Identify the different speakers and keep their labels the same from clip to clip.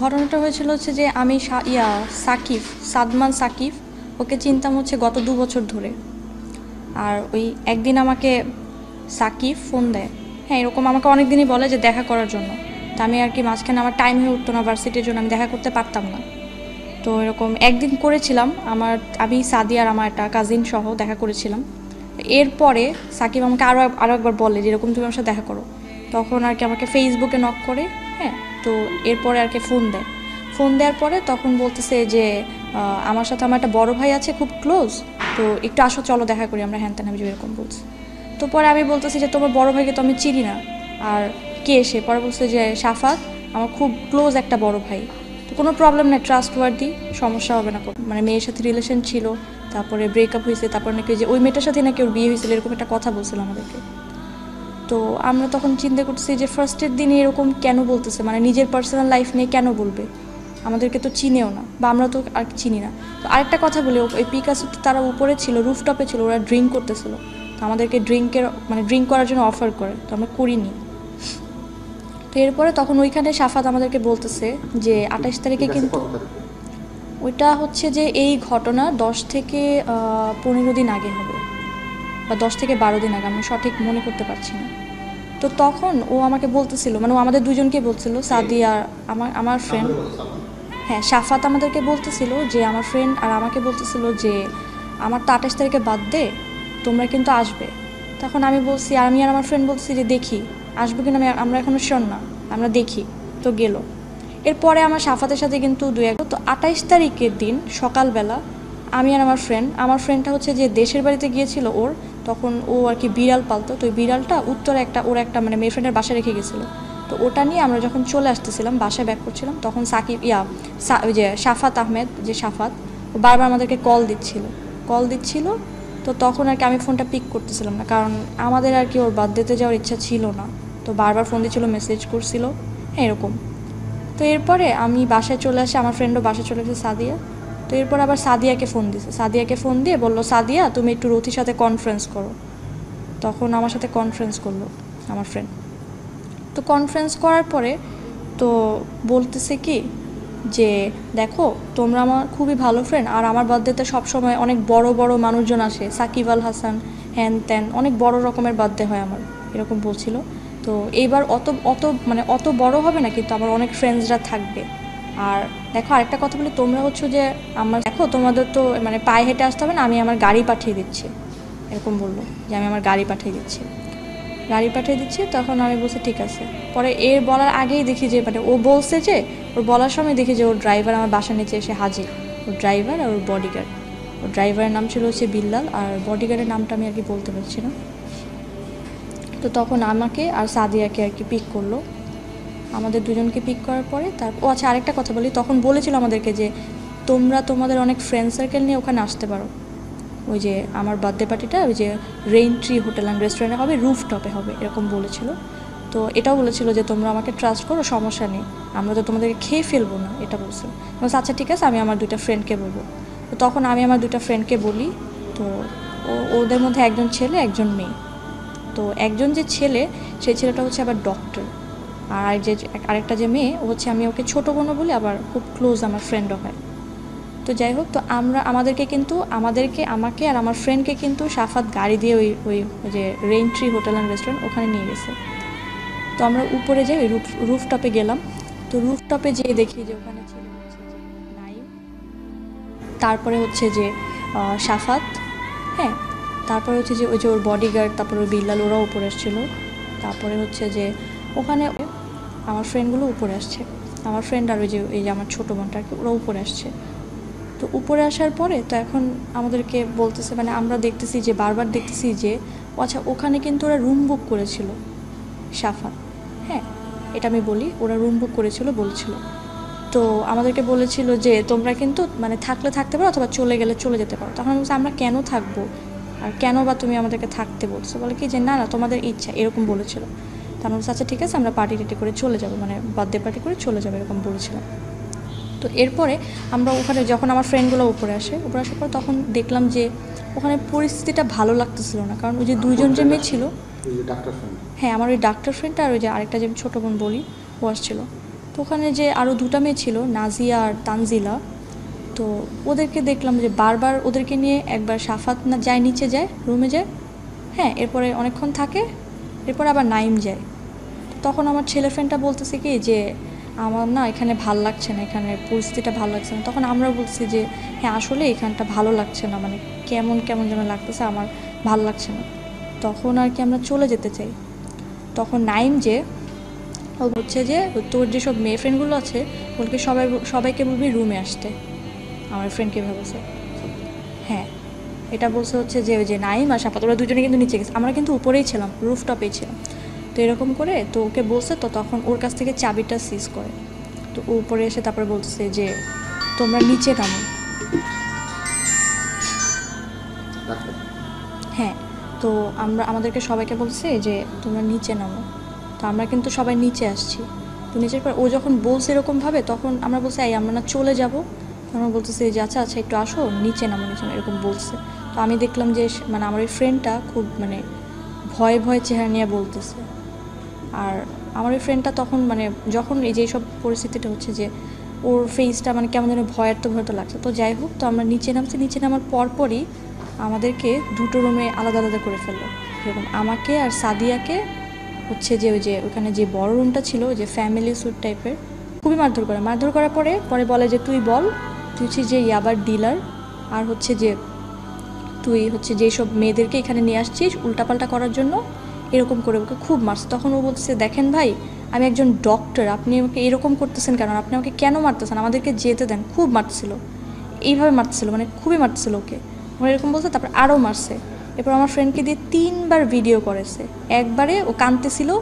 Speaker 1: ঘটনাটা হয়েছিল হচ্ছে যে আমি ইয়া, সাকিব, সাদমান সাকিব, ওকে চিনতাম হচ্ছে গত দু বছর ধরে। আর ওই একদিন আমাকে সাকিব ফোন দেয়। হ্যাঁ এরকম আমাকে অনেক দিনই বলে যে দেখা করার জন্য। তা আমি আর কি মাঝখানে আমার টাইম হয়ে উঠতো না ভার্সিটির জন্য, আমি দেখা করতে পারতাম না। তো এরকম একদিন করেছিলাম, আমার, আমি সাদিয়ার আমার একটা কাজিন সহ দেখা করেছিলাম। এরপরে সাকিব আমাকে আরও আরও একবার বলে যে এরকম তুমি আমার সাথে দেখা করো। তখন আর কি আমাকে ফেসবুকে নক করে হ্যাঁ তো এরপরে আর কি ফোন দেয়। ফোন দেওয়ার পরে তখন বলতেছে যে আমার সাথে আমার একটা বড় ভাই আছে, খুব ক্লোজ তো একটু আসো, চলো দেখা করি, আমরা হ্যান ত্যান আমি এরকম বলছি। তো পরে আমি বলতেছি যে, তোমার বড় ভাইকে তো আমি চিনি না, আর কে এসে পরে বলছে যে, সাফাত, আমার খুব ক্লোজ একটা বড় ভাই। তো কোনো প্রবলেম নেই ট্রাস্ট ওয়ার্দি সমস্যা হবে না। মানে মেয়ের সাথে রিলেশন ছিল, তারপরে ব্রেকআপ হয়েছে, তারপর নাকি যে, ওই মেয়েটার সাথে নাকি ওর বিয়ে হয়েছিল, এরকম একটা কথা বলছিল আমাদেরকে। তো আমরা তখন চিন্তা করতেছি যে ফার্স্টের দিনে এরকম কেন বলতেছে? মানে নিজের পার্সোনাল লাইফ নিয়ে কেন বলবে? আমাদেরকে তো চিনেও না বা আমরা তো আর চিনি না। তো আরেকটা কথা বলি ওই পিকাসো তারা উপরে ছিল রুফটপে ছিল ওরা ড্রিঙ্ক করতেছিল। তো আমাদেরকে ড্রিঙ্কের মানে ড্রিঙ্ক করার জন্য অফার করে তো আমরা করিনি। তো এরপরে তখন ওইখানে সাফাত আমাদেরকে বলতেছে যে আঠাশ তারিখে কিন্তু ওইটা হচ্ছে যে এই ঘটনা দশ থেকে পনেরো দিন আগে হবে বা দশ থেকে বারো দিন আগে আমি সঠিক মনে করতে পারছি না। তো তখন ও আমাকে বলতেছিল মানে ও আমাদের দুজনকে বলছিল সাদিয়া আমার আমার ফ্রেন্ড হ্যাঁ সাফাত আমাদেরকে বলতেছিল যে আমার ফ্রেন্ড আর আমাকে বলতেছিল যে আমার তো আঠাশ তারিখে বাদ দে তোমরা কিন্তু আসবে। তখন আমি বলছি, আর আমি আর আমার ফ্রেন্ড বলছি যে দেখি, আসব কিনা আমি, আমরা এখনও শোন না, আমরা দেখি। তো গেল। এরপরে আমার সাফাতের সাথে কিন্তু দু এক তো আঠাইশ তারিখের দিন সকালবেলা আমি আর আমার ফ্রেন্ড আমার ফ্রেন্ডটা হচ্ছে যে দেশের বাড়িতে গিয়েছিল ওর তখন ও আর কি বিড়াল পালতো। তো ওই বিড়ালটা উত্তরে একটা, ওর একটা মানে মেয়ে ফ্রেন্ডের বাসায় রেখে গেছিল। তো ওটা নিয়ে আমরা যখন চলে আসতেছিলাম, বাসায় ব্যাক করছিলাম, তখন সাকিব, ইয়া ওই যে সাফাত আহমেদ, যে সাফাত ও বারবার আমাদেরকে কল দিচ্ছিল। কল দিচ্ছিল, তো তখন আর কি আমি ফোনটা পিক করতেছিলাম না। কারণ আমাদের আর কি ওর বার্থডেতে যাওয়ার ইচ্ছা ছিল না। তো বারবার ফোন দিচ্ছিল মেসেজ করছিল। হ্যাঁ এরকম। তো এরপরে আমি বাসায় চলে আসি, আমার ফ্রেন্ডও বাসায় চলে গেছে সাদিয়া। তো এরপর আবার সাদিয়াকে ফোন দিছে। সাদিয়াকে ফোন দিয়ে বলল, সাদিয়া, তুমি একটু রথির সাথে কনফারেন্স করো। তখন আমার সাথে কনফারেন্স করল আমার ফ্রেন্ড তো কনফারেন্স করার পরে তো বলতেছে কি যে, দেখো, তোমরা আমার খুবই ভালো ফ্রেন্ড আর আমার বার্থডেতে সবসময় অনেক বড় বড় মানুষজন আসে। সাকিব আল হাসান হ্যান ত্যান, অনেক বড় রকমের বার্থডে হয় আমার, এরকম বলছিল। তো এইবার অত অত মানে অত বড় হবে না, কিন্তু আমার অনেক ফ্রেন্ডসরা থাকবে। আর দেখো, আরেকটা কথা বলি, তোমরা হচ্ছে যে আমার, দেখো, তোমাদের তো মানে পায়ে হেঁটে আসতে হবে না, আমি আমার গাড়ি পাঠিয়ে দিচ্ছি। এরকম বলল যে আমি আমার গাড়ি পাঠিয়ে দিচ্ছি। গাড়ি পাঠিয়ে দিচ্ছি, তখন আমি বলছি, ঠিক আছে। পরে এর বলার আগেই দেখি যে মানে ও বলছে যে, ওর বলার সময় দেখি যে, ওর ড্রাইভার আমার বাসা নিচে এসে হাজির। ওর ড্রাইভার আর ওর বডিগার্ড ওর ড্রাইভারের নাম ছিল হচ্ছে বিল্লাল, আর বডিগার্ডের নামটা আমি আর কি বলতে পারছি না। তো তখন আমাকে আর সাদিয়াকে আর কি পিক করল। আমাদের দুজনকে পিক করার পরে তার ও আচ্ছা আরেকটা কথা বলি। তখন বলেছিল আমাদেরকে যে তোমরা তোমাদের অনেক ফ্রেন্ড সার্কেল নিয়ে ওখানে আসতে পারো। ওই যে আমার বার্থডে পার্টিটা ওই যে রেইন ট্রি হোটেল অ্যান্ড রেস্টুরেন্টে হবে রুফ টপে হবে এরকম বলেছিল। তো এটাও বলেছিল যে তোমরা আমাকে ট্রাস্ট করো সমস্যা নেই। আমরা তো তোমাদেরকে খেয়ে ফেলব না এটা বলছিল বলছি, আচ্ছা ঠিক আছে আমি আমার দুইটা ফ্রেন্ডকে বলব। তো তখন আমি আমার দুইটা ফ্রেন্ডকে বলি তো ওদের মধ্যে একজন ছেলে একজন মেয়ে। তো একজন যে ছেলে সেই ছেলেটা হচ্ছে আবার ডক্টর আর যে আরেকটা যে মেয়ে, ও হচ্ছে আমি ওকে ছোটো বোনও বলি, আবার খুব ক্লোজ আমার ফ্রেন্ডও হয়। তো যাই হোক, তো আমরা আমাদেরকে কিন্তু আমাদেরকে, আমাকে আর আমার ফ্রেন্ডকে কিন্তু সাফাত গাড়ি দিয়ে ওই ওই যে rain tree hotel and restaurant ওখানে নিয়ে গেছে। তো আমরা উপরে যাই রুফ রুফটপে গেলাম। তো রুফটপে যেয়ে দেখি যে ওখানে ছিল নাইম, তারপরে হচ্ছে যে সাফাত হ্যাঁ তারপরে হচ্ছে যে ওই যে ওর বডিগার্ড তারপরে ওই বিল্লাল, ওরাও উপরে আসছিল তারপরে হচ্ছে যে ওখানে আমার ফ্রেন্ডগুলো উপরে আসছে। আমার ফ্রেন্ড আর ওই যে, এই যে আমার ছোটো বোনটা আর ওরা উপরে আসছে। তো উপরে আসার পরে তো এখন আমাদেরকে বলতেছে মানে আমরা দেখতেছি যে, বারবার দেখতেছি যে আচ্ছা ওখানে কিন্তু ওরা রুম বুক করেছিল। সাফা হ্যাঁ এটা আমি বলি, ওরা রুম বুক করেছিল, বলছিল। তো আমাদেরকে বলেছিল যে, তোমরা কিন্তু মানে থাকলে থাকতে পারো অথবা চলে গেলে চলে যেতে পারো। তখন আমি বলছি, আমরা কেন থাকব? আর কেন বা তুমি আমাদেরকে থাকতে বলছো? বলে কি যে, না না, তোমাদের ইচ্ছা। এরকম বলেছিল। তখন বলছে আচ্ছা ঠিক আছে আমরা পার্টি টাটি করে চলে যাব। মানে বার্থডে পার্টি করে চলে যাব এরকম বলেছিলাম। তো এরপরে আমরা ওখানে যখন আমার ফ্রেন্ডগুলো উপরে আসে উপরে আসার পর তখন দেখলাম যে ওখানে পরিস্থিতিটা ভালো লাগতেছিল না। কারণ ওই যে দুইজন যে মেয়ে ছিল হ্যাঁ আমার ওই ডাক্তার ফ্রেন্ড আর ওই যে আরেকটা যে আমি ছোটো বোন বলি ও আসছিল। তো ওখানে যে আরও দুটা মেয়ে ছিল নাজিয়া আর তানজিলা তো ওদেরকে দেখলাম যে বারবার ওদেরকে নিয়ে একবার সাফাত না যায় নিচে যায় রুমে যায় হ্যাঁ এরপরে অনেকক্ষণ থাকে এরপরে আবার নাইম যায়। তখন আমার ছেলে ফ্রেন্ডটা বলতেছে কি যে, আমার না এখানে ভালো লাগছে না, এখানে পরিস্থিতিটা ভালো লাগছে না। তখন আমরা বলছি যে হ্যাঁ আসলে এখানটা ভালো লাগছে না মানে কেমন কেমন যেন লাগতেছে, আমার ভালো লাগছে না। তখন আর কি আমরা চলে যেতে চাই। তখন নাইম যে, ও হচ্ছে যে, তোর যেসব মেয়ে ফ্রেন্ডগুলো আছে, ওদেরকে সবাই, সবাইকে বলবি রুমে আসতে। আমার ফ্রেন্ডকে ভেবেছে হ্যাঁ এটা বলছে হচ্ছে যে, ওই যে নাইম আর সাপাত ওরা দুজনে কিন্তু নিচে গেছে। আমরা কিন্তু উপরেই ছিলাম রুফটপেই ছিলাম। তো এরকম করে তো ওকে বলছে তো তখন ওর কাছ থেকে চাবিটা সিজ করে। তো উপরে এসে তারপরে বলছে যে তোমরা নিচে নামো। হ্যাঁ তো আমরা আমাদেরকে সবাইকে বলছে যে তোমরা নিচে নামো। তো আমরা কিন্তু সবাই নিচে আসছি। তো নিচের পর ও যখন বলছে এরকমভাবে তখন আমরা বলছি এই আমরা না চলে যাব। আমরা বলতেছি যে আচ্ছা আচ্ছা একটু আসো নিচে নামো নিচে নামো", এরকম বলছে। তো আমি দেখলাম যে মানে আমার ওই ফ্রেন্ডটা খুব মানে ভয়ে ভয়ে চেহারা নিয়ে বলতেছে। আর আমার ওই ফ্রেন্ডটা তখন মানে যখন এই যে সব পরিস্থিতিটা হচ্ছে যে ওর ফেসটা মানে কেমন যেন ভয়ের তো ভয় তো লাগছে, তো যাই হোক, তো আমরা নিচে নামছি, নিচে নামার পরপরই আমাদেরকে দুটো রুমে আলাদা আলাদা করে ফেলল। যেরকম আমাকে আর সাদিয়াকে হচ্ছে যে ওই যে ওখানে যে বড় রুমটা ছিল, ওই যে ফ্যামিলি স্যুট টাইপের খুবই মারধর করে। মারধর করার পরে পরে বলে যে, তুই বল, তুই হচ্ছে যে ইয়াবার ডিলার আর হচ্ছে যে তুই হচ্ছে যেসব মেয়েদেরকে এখানে নিয়ে আসছিস, উল্টাপাল্টা করার জন্য এরকম করে ওকে খুব মারছে। তখন ও বলছে দেখেন ভাই, আমি একজন ডক্টর আপনি আমাকে এরকম করতেছেন কেন? আপনি আমাকে কেন মারতেছেন? আমাদেরকে যেতে দেন। খুব মারছিল। এইভাবে মারছিল মানে খুবই মারছিল ওকে। আমার এরকম বলছে, তারপর আরও মারছে। এরপর আমার ফ্রেন্ডকে দিয়ে তিনবার ভিডিও করেছে। একবারে ও কাঁদতেছিল।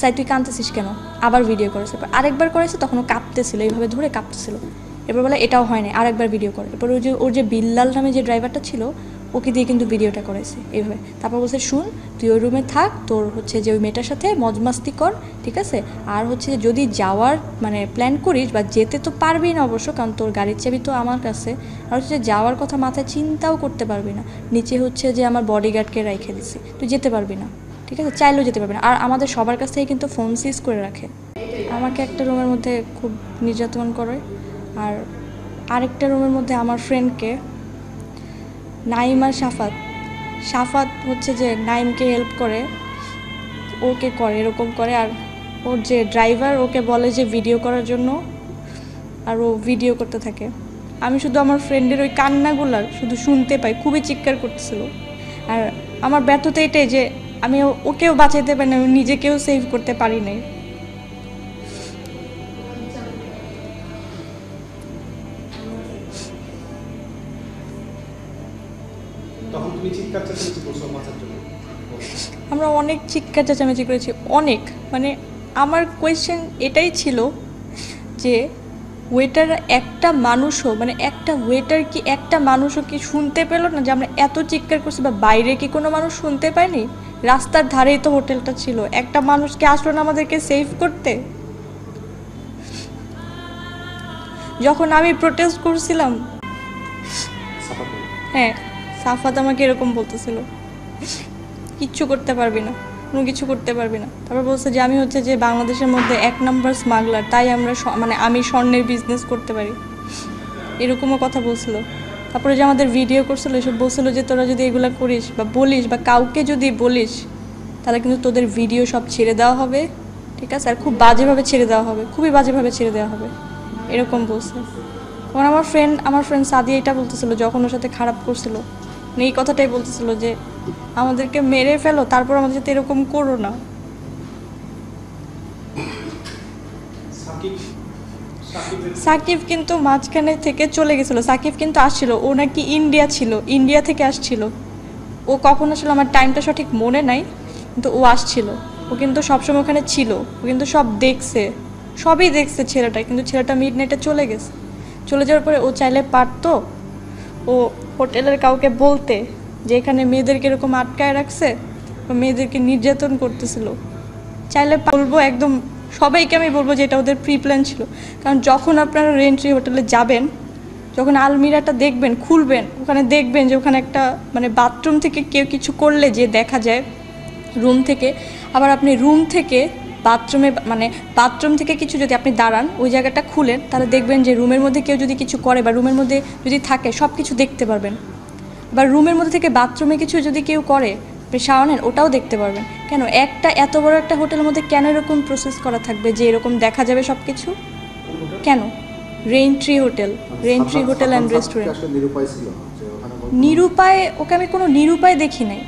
Speaker 1: চাই তুই কাঁদতেছিস কেন? আবার ভিডিও করেছে। এরপর আরেকবার করেছে, তখন ও কাঁপতেছিল, এইভাবে ধরে কাঁপতেছিল। এরপর বলে, এটাও হয় না আরেকবার ভিডিও করে। এরপর ওই যে, ওর যে বিল্লাল নামে যে ড্রাইভারটা ছিল ওকে দিয়ে কিন্তু ভিডিওটা করেছে এইভাবে। তারপর বলছে, শুন, তুই ওই রুমে থাক, তোর হচ্ছে যে ওই মেয়েটার সাথে মজমাস্তি কর, ঠিক আছে? আর হচ্ছে যদি যাওয়ার মানে প্ল্যান করিস বা যেতে তো পারবি না অবশ্য, কারণ তোর গাড়ির চাবি তো আমার কাছে, আর হচ্ছে যাওয়ার কথা মাথায় চিন্তাও করতে পারবি না। নিচে হচ্ছে যে আমার বডিগার্ডকে রেখে দিছি, তুই যেতে পারবি না, ঠিক আছে? চাইলেও যেতে পারবি না। আর আমাদের সবার কাছ থেকে কিন্তু ফোন সিজ করে রাখে। আমাকে একটা রুমের মধ্যে খুব নির্যাতন করে, আর আরেকটা রুমের মধ্যে আমার ফ্রেন্ডকে নাইম আর সাফাত সাফাত হচ্ছে যে নাইমকে হেল্প করে, ওকে করে, এরকম করে। আর ওর যে ড্রাইভার ওকে বলে যে ভিডিও করার জন্য, আর ও ভিডিও করতে থাকে। আমি শুধু আমার ফ্রেন্ডের ওই কান্নাগুলার শুধু শুনতে পাই, খুবই চিৎকার করতেছিল। আর আমার ব্যর্থতা এটাই যে আমি ওকেও বাঁচাইতে পারি না নিজেকেও সেভ করতে পারি নাই।
Speaker 2: তুমি চিৎকার চেঁচামেচি করছ বাঁচার জন্য।
Speaker 1: আমরা অনেক চিৎকার চেঁচামেচি করেছি অনেক। মানে আমার কোয়েশ্চেন এটাই ছিল যে ওয়েটার একটা মানুষও মানে একটা ওয়েটার কি একটা মানুষও কি শুনতে পেল না যে আমরা এত চিৎকার করছি বা বাইরে কি কোনো মানুষ শুনতে পায়নি? রাস্তার ধারেই তো হোটেলটা ছিল। একটা মানুষকে আসলো না আমাদেরকে সেভ করতে? যখন আমি প্রোটেস্ট করছিলাম হ্যাঁ। সাফাত আমাকে এরকম বলতেছিল। কিচ্ছু করতে পারবি না, কোনো কিছু করতে পারবি না। তারপর বলছে যে, আমি হচ্ছে যে বাংলাদেশের মধ্যে এক নম্বর স্মাগলার তাই আমরা মানে আমি স্বর্ণের বিজনেস করতে পারি। এরকমও কথা বলছিল। তারপরে যে আমাদের ভিডিও করছিল, এসব বলছিল যে, তোরা যদি এগুলো করিস বা বলিস বা কাউকে যদি বলিস, তাহলে কিন্তু তোদের ভিডিও সব ছেড়ে দেওয়া হবে। ঠিক আছে? আর খুব বাজেভাবে ছেড়ে দেওয়া হবে, খুবই বাজেভাবে ছেড়ে দেওয়া হবে। এরকম বলছে। তখন আমার ফ্রেন্ড আমার ফ্রেন্ড সাদি এটা বলতেছিল, যখন ওর সাথে খারাপ করছিল। মানে এই কথাটাই বলতেছিল যে আমাদেরকে মেরে ফেলো তারপর আমাদের সাথে এরকম করো না।
Speaker 2: সাকিব
Speaker 1: সাকিব কিন্তু মাঝখানে থেকে চলে গেছিল। সাকিব কিন্তু আসছিল। ও নাকি ইন্ডিয়া ছিল। ইন্ডিয়া থেকে আসছিল। ও কখন আসলে আমার টাইমটা সঠিক মনে নাই কিন্তু ও আসছিল। ও কিন্তু সবসময় ওখানে ছিল। ও কিন্তু সব দেখছে। সবই দেখছে ছেলেটা কিন্তু ছেলেটা মিড নাইটে চলে গেছে। চলে যাওয়ার পরে ও চাইলে পারতো ও হোটেলের কাউকে বলতে যে এখানে মেয়েদেরকে এরকম আটকায় রাখছে মেয়েদেরকে নির্যাতন করতেছিল। চাইলে বলব একদম সবাইকে আমি বলব যে এটা ওদের প্রি প্ল্যান ছিল। কারণ যখন আপনারা রেন্ট্রি হোটেলে যাবেন, যখন আলমিরাটা দেখবেন, খুলবেন, ওখানে দেখবেন যে ওখানে একটা মানে বাথরুম থেকে কেউ কিছু করলে যে দেখা যায় রুম থেকে, আবার আপনি রুম থেকে বাথরুমে মানে বাথরুম থেকে কিছু যদি আপনি দাঁড়ান ওই জায়গাটা খুলেন তাহলে দেখবেন যে রুমের মধ্যে কেউ যদি কিছু করে বা রুমের মধ্যে যদি থাকে সব কিছু দেখতে পারবেন। বা রুমের মধ্যে থেকে বাথরুমে কিছু যদি কেউ করে শাওয়ার ওটাও দেখতে পারবেন। কেন? একটা এত বড় একটা হোটেলের মধ্যে কেন এরকম প্রসেস করা থাকবে যে এরকম দেখা যাবে সব কিছু কেন rain tree hotel rain tree hotel and restaurant
Speaker 3: নিরুপায়
Speaker 1: ওকে আমি কোনো নিরুপায় দেখি নাই।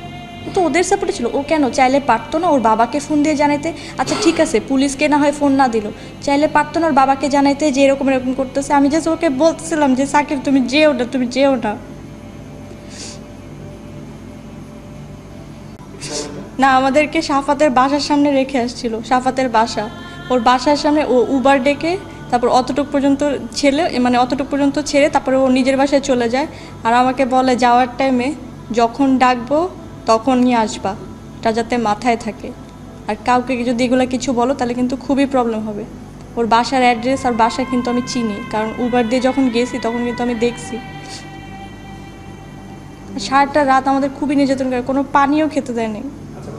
Speaker 1: তো ওদের সাপোর্টে ছিল। ও কেন? চাইলে পারতো না ওর বাবাকে ফোন দিয়ে জানাইতে। আচ্ছা ঠিক আছে, পুলিশকে না হয় ফোন না দিল। চাইলে পারতো না ওর বাবাকে জানাইতে যে এরকম এরকম করতেছে। আমি জাস্ট ওকে বলতেছিলাম যে, সাকিব, তুমি যেও না, তুমি যেও না। না, আমাদেরকে সাফাতের বাসার সামনে রেখে আসছিল, সাফাতের বাসা। ওর বাসার সামনে ও উবার ডেকে, তারপর অতটুক পর্যন্ত ছেলে মানে অতটুক পর্যন্ত ছেড়ে, তারপরে ও নিজের বাসায় চলে যায়। আর আমাকে বলে, যাওয়ার টাইমে যখন ডাকবো তখনই আসবা। এটা যাতে মাথায় থাকে। আর কাউকে যদি এগুলো কিছু বলো তাহলে কিন্তু খুবই প্রবলেম হবে। ওর বাসার অ্যাড্রেস আর বাসা কিন্তু আমি চিনি। কারণ উবার দিয়ে যখন গেছি তখন কিন্তু আমি দেখছি। সারাটা রাত আমাদের খুবই নির্যাতন করে। কোনো পানিও খেতে দেয়নি।
Speaker 2: আচ্ছা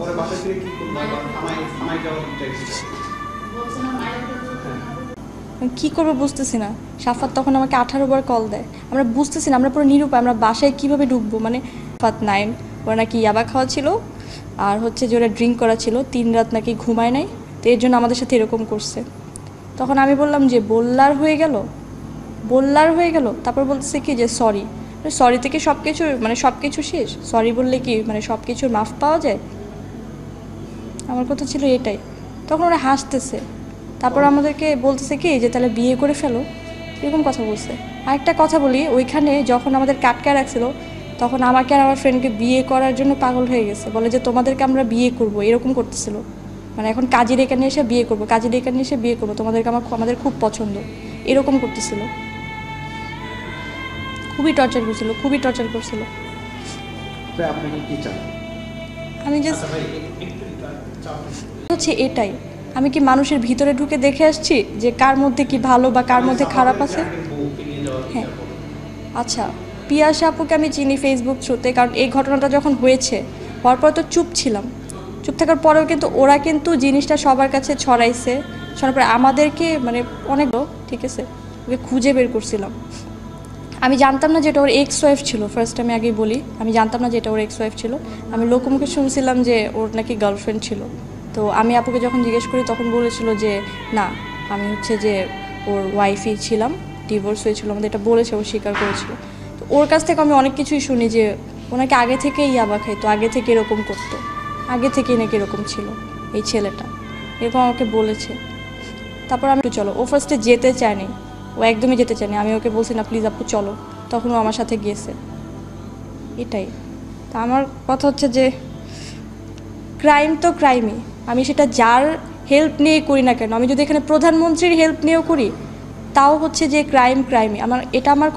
Speaker 2: কি করব?
Speaker 1: কী বুঝতেছি না। সাফাত তখন আমাকে আঠারো বার কল দেয়। আমরা বুঝতেছি না আমরা পুরো নিরুপায়। আমরা বাসায় কীভাবে ঢুকবো? মানে সাফাত নাইম ওরা নাকি ইয়াবা খাওয়া ছিল আর হচ্ছে যে ওরা ড্রিঙ্ক করা ছিল তিন রাত নাকি ঘুমায় নাই তো এর জন্য আমাদের সাথে এরকম করছে। তখন আমি বললাম যে বললার হয়ে গেল? বললার হয়ে গেল? তারপর বলতেছে কি যে সরি। সরি থেকে সব কিছু মানে সব কিছু শেষ? সরি বললে কি মানে সব কিছুর মাফ পাওয়া যায়? আমার কথা ছিল এটাই। তখন ওরা হাসতেছে। তারপর আমাদেরকে বলতেছে কি যে তাহলে বিয়ে করে ফেলো। এরকম কথা বলছে। আরেকটা কথা বলি ওইখানে যখন আমাদের কাটকা রাখছিল তখন আমাকে আর আমার ফ্রেন্ডকে বিয়ে করার জন্য পাগল হয়ে গেছে। বলে যে তোমাদেরকে আমরা বিয়ে করব। এরকম করতেছিল। মানে এখন কাজের এখানে এসে বিয়ে করব কাজের এখানে এসে বিয়ে করব। তোমাদেরকে আমার আমাদের খুব পছন্দ। এরকম করতেছিল। খুবই টর্চার করছিল খুবই টর্চার করছিল। আমি জাস্ট
Speaker 2: আচ্ছা
Speaker 1: হচ্ছে এটাই। আমি কি মানুষের ভিতরে ঢুকে দেখে আসছি যে কার মধ্যে কি ভালো বা কার মধ্যে খারাপ আছে? হ্যাঁ। আচ্ছা। পিয়াসা আপুকে আমি চিনি ফেসবুক থ্রুতে কারণ এই ঘটনাটা যখন হয়েছে, হওয়ার পর তো চুপ ছিলাম। চুপ থাকার পরেও কিন্তু ওরা কিন্তু জিনিসটা সবার কাছে ছড়াইছে ছড়ার পরে আমাদেরকে মানে অনেক ঠিক আছে, ওকে খুঁজে বের করছিলাম। আমি জানতাম না যে এটা ওর এক্স ওয়াইফ ছিল ফার্স্ট আমি আগেই বলি, আমি জানতাম না যে এটা ওর এক্স ওয়াইফ ছিল। আমি লোকমুখে শুনছিলাম যে ওর নাকি গার্লফ্রেন্ড ছিল। তো আমি আপুকে যখন জিজ্ঞেস করি, তখন বলেছিল যে, না, আমি হচ্ছে যে ওর ওয়াইফই ছিলাম ডিভোর্স হয়েছিল। আমাদের এটা বলেছে, ও স্বীকার করেছিল। ওর কাছ থেকে আমি অনেক কিছুই শুনি যে ওনাকে আগে থেকেই ইয়াবা খাইতো, আগে থেকে এরকম করতো, আগে থেকেই নাকি এরকম ছিল এই ছেলেটা। এরকম আমাকে বলেছে। তারপর আমি চলো, ও ফার্স্টে যেতে চায়নি, ও একদমই যেতে চায়নি। আমি ওকে বলছি, না প্লিজ আপু, চলো। তখন ও আমার সাথে গিয়েছে। এটাই। তা আমার কথা হচ্ছে যে ক্রাইম তো ক্রাইমই আমি সেটা যার হেল্প নিয়ে করি না কেন, আমি যদি এখানে প্রধানমন্ত্রীর হেল্প নিয়েও করি, তাও হচ্ছে যে ক্রাইম ক্রাইমই আমার, এটা আমার